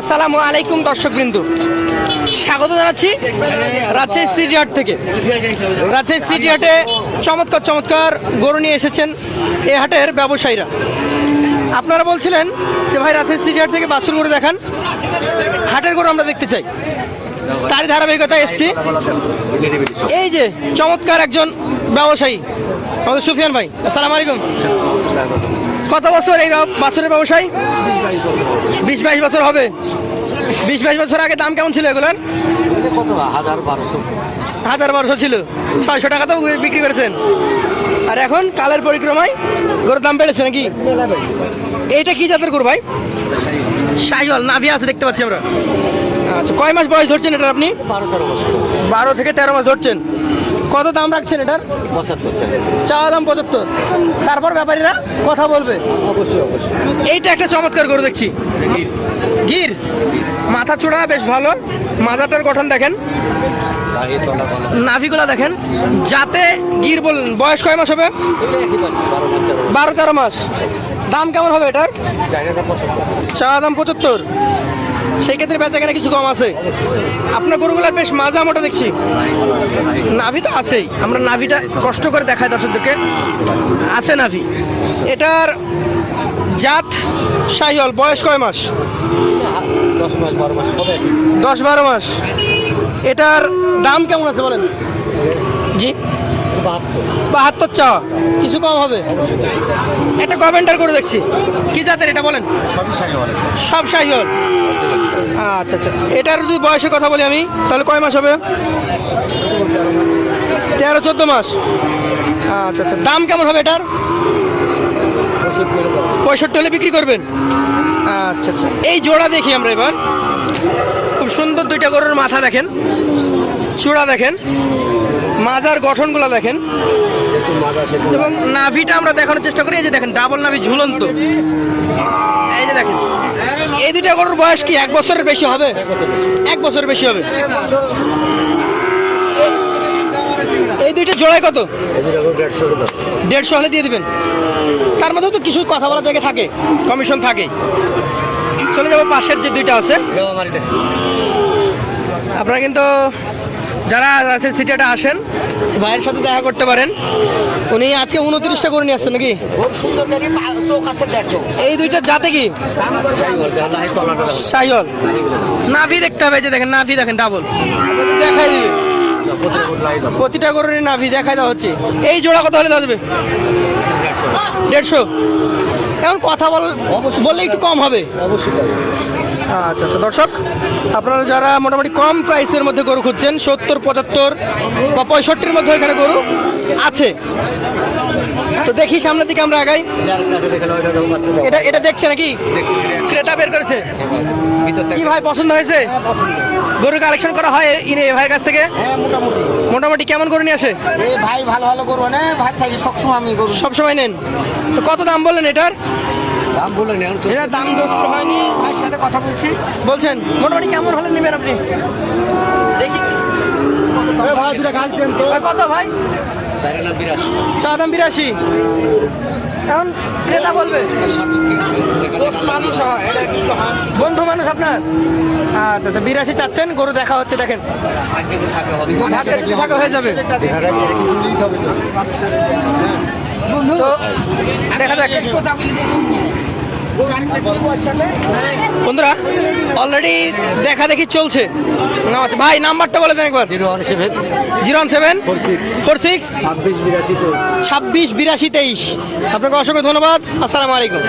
আসসালামু আলাইকুম দর্শকবৃন্দ। স্বাগত জানাচ্ছি রাজশাহী সিটি হাট থেকে। রাজশাহী সিটি হাটে চমৎকার চমৎকার গরু নিয়ে এসেছেন এ হাটের ব্যবসায়ীরা। আপনারা বলছিলেন যে ভাই রাজশাহী সিটি হাট থেকে বাসুর গরু দেখান। হাটের গরু আমরা দেখতে চাই। তারই ধারাবাহিকতায় এসছি। এই যে চমৎকার একজন ব্যবসায়ী, আমাদের সুফিয়ান ভাই, আসসালামু আলাইকুম। কত বছর এই বাছুরের ব্যবসায়? বিশ বাইশ বছর হবে। বিশ বাইশ বছর আগে দাম কেমন ছিল এগুলোর? কত হাজার বারোশো হাজার বারোশো ছিল। ছয়শো টাকা তো বিক্রি করেছেন। আর এখন কালের পরিক্রমায় গরুর দাম বেড়েছে নাকি? এইটা কি জাতের গরু ভাই? শাহিওয়াল নাভি আছে দেখতে পাচ্ছি আমরা। আচ্ছা কয় মাস বয়স ধরছেন এটা আপনি? বারো তেরো বছর। বারো থেকে তেরো মাস ধরছেন। কত দাম রাখছেন এটার? পঁচাত্তর টাকা চাওয়া দাম পঁচাত্তর। তারপর ব্যাপারীরা কথা বলবে। অবশ্যই অবশ্যই। এইটা একটা চমৎকার করে দেখছি। গির। মাথা চূড়া বেশ ভালো। মাথাটার গঠন দেখেন। বলা নাভিগুলা দেখেন। যাতে গির বললেন বয়স কয় মাস হবে? বারো তেরো মাস। দাম কেমন হবে এটার? চা দাম পঁচাত্তর। সেই ক্ষেত্রে বেচা কেনা কিছু কম আছে। আপনার গরুগুলা বেশ মাজা মোটা দেখছি। নাভি তো আছেই। আমরা নাভিটা কষ্ট করে দেখাই দর্শকদেরকে। আছে নাভি। এটার জাত শাহিওয়াল বয়স কয় মাস? দশ বারো মাস। এটার দাম কেমন আছে বলেন? জি। বাহাত্তর চা। কিছু কম হবে। একটা গভেন্টার করে দেখছি। কি জাতের এটা বলেন? সব শাহিওয়াল আচ্ছা আচ্ছা। এটার যদি বয়সের কথা বলি আমি তাহলে কয় মাস হবে? তেরো চোদ্দ মাস। আচ্ছা আচ্ছা। দাম কেমন হবে এটার? পঁয়ষট্টি হলে বিক্রি করবেন। আচ্ছা আচ্ছা। এই জোড়া দেখি আমরা এবার। খুব সুন্দর দুইটা গরুর মাথা দেখেন। চূড়া দেখেন। মাজার গঠনগুলো দেখেন। এবং নাভিটা আমরা দেখানোর চেষ্টা করি। এই যে দেখেন, ডাবল নাভি ঝুলন্ত। এই যে দেখেন, এই দুইটা গরুর বয়স কি এক বছরের বেশি হবে? এক বছরের বেশি হবে। এই দুইটা জোড়ায় কত? দেড়শো হলে দিয়ে দিবেন। তার মধ্যেও তো কিছু কথা বলার জায়গা থাকে, কমিশন থাকে। চলে যাব পাশের যে দুইটা আছে। আপনারা কিন্তু যারা রাজশাহী সিটিটা আসেন ভাইয়ের সাথে দেখা করতে পারেন। উনি আজকে উনত্রিশটা করে নিয়ে আসছেন নাকি? খুব সুন্দর গাড়ি চোখ আছে দেখো। এই দুইটা জাতে কি? সাইহল নাভি দেখতে হবে যে দেখেন নাভি দেখেন ডাবল দেখাই দিবে। প্রতিটা গরুর নাভি দেখাই দেওয়া হচ্ছে। এই জোড়া কত হলে দেওয়া যাবে? দেড়শো। এখন কথা বল বললে একটু কম হবে। অবশ্যই। আচ্ছা আচ্ছা দর্শক আপনারা যারা মোটামুটি কম প্রাইসের মধ্যে গরু খুঁজছেন সত্তর পঁচাত্তর বা পঁয়ষট্টির মধ্যে এখানে গরু আছে। তো দেখি সামনের দিকে আমরা আগাই। এটা এটা দেখছে নাকি? ক্রেতা বের করেছে। কি ভাই পছন্দ হয়েছে? গরু কালেকশন করা হয় ইনি ভাইয়ের কাছ থেকে? হ্যাঁ মোটামুটি। মোটামুটি কেমন করে নিয়ে আসে? ভাই ভালো ভালো গরু ভাই থাকি সবসময় আমি গরু। সব সময় নেন। তো কত দাম বললেন এটার? দাম বলে নেন এটা দাম দোষ হয়নি ভাইয়ের সাথে কথা বলছি। বলছেন মোটামুটি কেমন হলে নেবেন আপনি? দেখি। কত ভাই? চার দাম বিরাশি। এখন ক্রেতা বলবে। মানুষ হয় এটা কি বন্ধু মানুষ আপনার? আচ্ছা আচ্ছা বিরাশি চাচ্ছেন গরু দেখা হচ্ছে দেখেন। থাকে হয়ে যাবে। তো দেখা যাক। বন্ধুরা অলরেডি দেখা দেখি চলছে। আচ্ছা ভাই নাম্বারটা বলে দেন একবার। Zero one seven. Zero one seven? Four six. ছাব্বিশ বিরাশি তেইশ। আপনাকে অসংখ্য ধন্যবাদ। আসসালামু আলাইকুম।